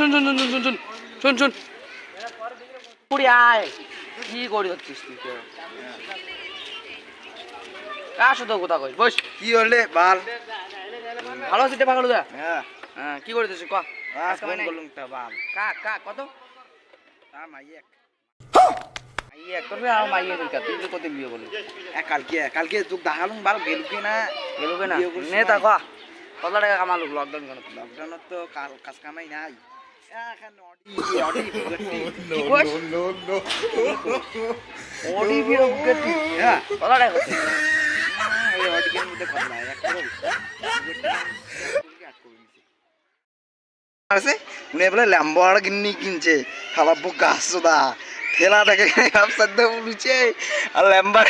শোন শোন শোন শোন শোন শোন শোন শোন কুড়ি আয়। কি করি হচ্ছিস তুই কার সাথে কথা কই বস। কি হলে বাল। ভালো আছিস পাগল দা? হ্যাঁ। হ্যাঁ কি করিতেছিস ক? আজ ফোন করলুম তা বাল। কা কা কত? তা মাইয়ে মাইয়ে তোর আর মাইয়ে তুই কা তুই কত বিয়ে বলি এক কালকে কালকে তুক দেখালুম বাল গেলু কি না? গেলো না নে। তা ক। কত টাকা কামালো লকডাউন কেন? লকডাউনত তো কাল কাজ কামাই নাই। আছে?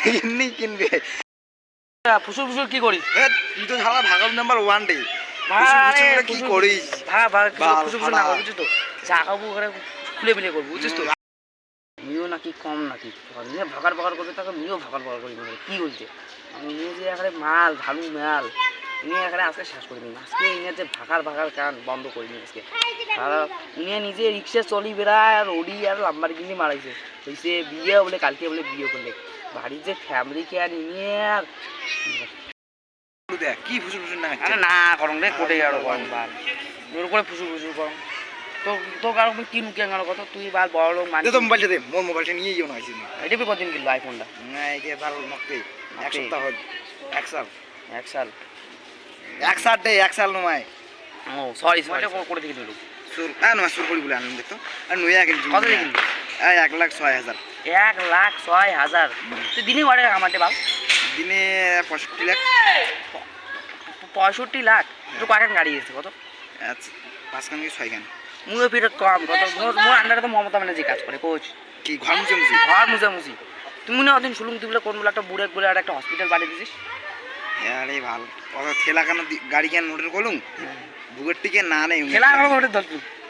গিন্নি কিনবে। ফুসুর ফুসুর কি করি তুই তো ঝালা ভাগল নাম্বার ওয়ান ডে কি করিস ভাগ ভাগ বাল ফুসুর ফুসুর না বুঝছিস তো? চা খাব ওখানে খুলে বিলে করব বুঝছিস তো? মিও নাকি কম নাকি? মিও ভাগার ভাগার করতে থাকে মিও ভাগার ভাগার করি মনে কি বলছে? আমি নিয়ে যে এখানে মাল মাল নিয়ে এখানে আজকে শেষ করে দিন। আজকে ইনে যে ভাগার ভাগার কান বন্ধ করে দিন আজকে। আর ইনে নিজে রিক্সা চলি বেড়ায় আর ওডি আর লাম্বার গিনি মারাইছে হইছে বিয়ে বলে কালকে বলে বিয়ে করলে। বাড়ির যে ফ্যামিলি কে আর ইনি আর দেখ কি ফুসুর ফুসুর না আরে না করং রে কোটে আর করং বাল। ওর করে ফুসু ফুসু করং। তো তো কারও কি নুকে গানো কথা তুই বাল বড় লোক তো মোবাইলটা দে মোর মোবাইলটা নিয়ে যাও না এটা কিনলো আইফোনটা। না এই যে ভালো নকতে এক সপ্তাহ হল এক সাল। এক সাল। এক সাল দে এক সাল নয় ও সরি সরি করে দিকে দিল সুর হ্যাঁ নয় সুর করি বলে আনলাম দেখতো আর নয় এক কত দিয়ে কিনলি? এক লাখ ছয় হাজার। এক লাখ ছয় হাজার। তুই দিনই ঘরে আমারটে বাল? দিনে পঁয়ষট্টি লাখ। পঁয়ষট্টি লাখ তুই কয়েকখান গাড়ি এসেছে কত? আচ্ছা পাঁচখান কি ছয় খান মুয়ে ফিরে কম কত? মোর মোর আন্ডারে তো মমতা ব্যানার্জি কাজ করে কোচ কি ঘর মুছে মুছি ঘর মুছে মুছি তুমি মনে হয় ওদিন শুলুম তুই বলে কোন বলে একটা বুড়ে বলে আর একটা হসপিটাল বানিয়ে দিছিস? আরে ভালো। অত ঠেলা কেন দি- গাড়ি কেন নোটের করলুম? বুকের টিকে না নেই খেলা আমার ঘরে ধর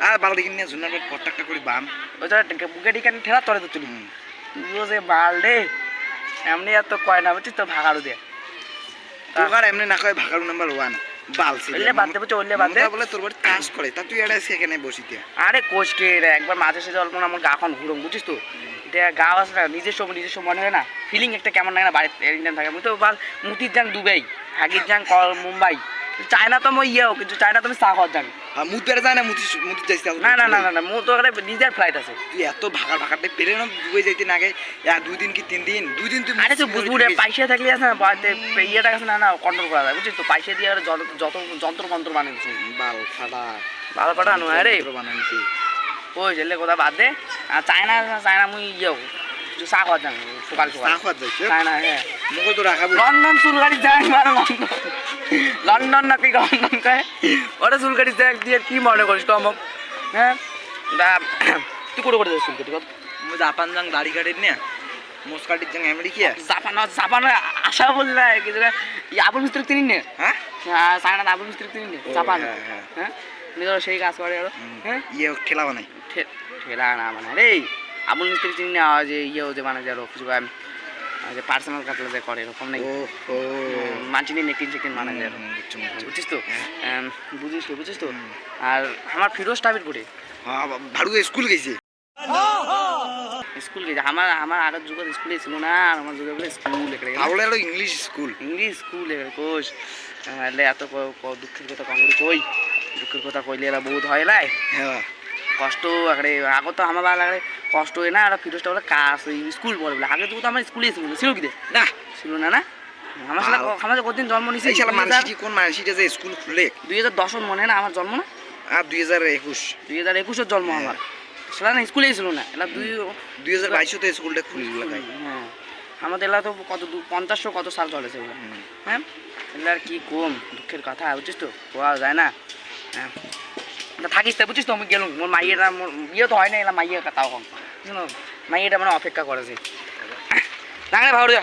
আর বাল দিকে নিয়ে ঝুনার কট্টাকটা করে বাম ওই তো বুকে ডিকান ঠেলা তরে তো হুম। তুইও যে বাল রে এমনি এত কয় না বুঝছিস তো ভাগাড়ু দিয়ে তোকার এমনি না কয় ভাগাড়ু নাম্বার ওয়ান বাল বাদ দেবো চললে বাদ দেবো বলে তোর বাড়ি কাজ করে তা তুই এটা সেখানে বসিতে আরে কোচকে রে একবার মাঝে সাথে অল্প না আমার গা এখন ঘুরম বুঝিস তো? এটা গা আছে না নিজের সময় নিজের সময় হয় না? ফিলিং একটা কেমন লাগে না বাড়িতে এরিটান থাকে বুঝতে বল মুতির যাং দুবাই হাগির জাং কল মুম্বাই। চায়না তো মই ইয়েও কিন্তু চায়না তুমি চা খাওয়ার যাং আর মুত বেড়ে যায় না মুতি মুতি যাইতে না না না না না মোর তো নিজের ফ্লাইট আছে। তুই এত ভাগার ভাগাতে পেরে না দুবাই যাইতে না আগে দুই দিন কি তিন দিন দুই দিন তুই আরে তুই বুঝবু রে পয়সা থাকলে আছে না বাড়িতে ইয়েটা আছে না না কন্ট্রোল করা যায় বুঝছিস তো পয়সা দিয়ে আর যত যন্ত্র মন্ত্র বানিয়েছি বাল ফাটা। ভালো পাঠানো আরে বানাইছি ওই জেলে কথা বাদ দে। আর চায়না চায়না মুই ইয়ে কিছু চা খাওয়ার যাং সকাল সকাল চা খাওয়া যাইছে? চায়না হ্যাঁ মুখে তো রাখাবো লন্ডন চুলগাড়ি যাই মানে লন্ডন লন্ডন নাকি লন্ডন কয়। ওটা চুলগাড়ি যাই দিয়ে কি মনে করিস তো আমাক হ্যাঁ তুই করে করে দিস চুলকাটি কত? মু জাপান যাং দাড়ি কাটির না? মোস কাটির যাং আমেরিকা জাপান জাপান আশা বললে কিছু আবুল মিস্ত্রি চিনি নে? হ্যাঁ চায়না আবুল মিস্ত্রি চিনি নে? জাপান। হ্যাঁ, নিজের সেই কাজ করে আর হ্যাঁ ইয়ে ঠেলা বানাই ঠেলা না মানে রে আবুল মিস্ত্রি চিনি না যে ইয়ে যে মানে যে কিছু যে পার্সোনাল কাটলে যে করে এরকম নেই ও মানচিনি নেকিন চেকিন মানে যে এরকম। বুঝছি বুঝছি। বুঝছিস তো? হ্যাঁ। বুঝিস তো বুঝিস তো? আর আমার ফিরোজ টাবির হ্যাঁ ভাড়ু স্কুল গেছে। স্কুল গেছে। আমার আমার আগের যুগের স্কুলে ছিল না আর আমার যুগে বলে স্কুল এখানে আউলে আরও ইংলিশ স্কুল ইংলিশ স্কুল এখানে কোষ এলে এত দুঃখের কথা কম করে কই? দুঃখের কথা কইলে এরা বহুত হয় লাই হ্যাঁ। কষ্ট এখানে আগত তো আমার লাগে কষ্ট হয় না আর ফিরোজটা বলে কাজ ওই স্কুল পড়ে বলে। আগে তো আমার স্কুলে ছিল। ছিল কি না। ছিল না না? আমার সাথে আমার কতদিন জন্ম নিয়েছি মানসিটি কোন মানসিটা যে স্কুল খুলে? দুই হাজার দশ মনে না আমার জন্ম না? আর দুই হাজার একুশ। দুই হাজার একুশের জন্ম আমার। সেটা না স্কুলেই ছিল না। এলা দুই দুই হাজার বাইশে তো স্কুলটা ভাই হ্যাঁ আমাদের এলা তো কত দু পঞ্চাশশো কত সাল চলেছে হ্যাঁ? এগুলো আর কি কম দুঃখের কথা বুঝছিস তো? কোয়া যায় না। হ্যাঁ। থাকিস তো বুঝছিস তো, আমি গেলুম। মোর মাইয়েটা মোর বিয়ে তো হয় না এলা মাইয়ের তাও কম। মাইয়েটা মানে অপেক্ষা করেছে ভালো যা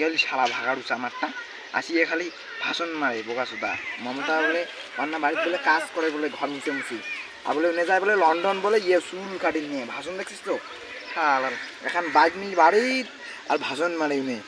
গেলি শালা ভাগাড়ু আমারটা আসিয়ে খালি ভাষণ মারে বোকা সুদা মমতা বলে অন্য বাড়িতে বলে কাজ করে বলে ঘর মুছে মুছি আর বলে উনি যায় বলে লন্ডন বলে ইয়ে চুল কাটি নিয়ে। ভাষণ দেখছিস তো? হ্যাঁ এখন বাইক নিয়ে বাড়ি আর ভাষণ মারে উনি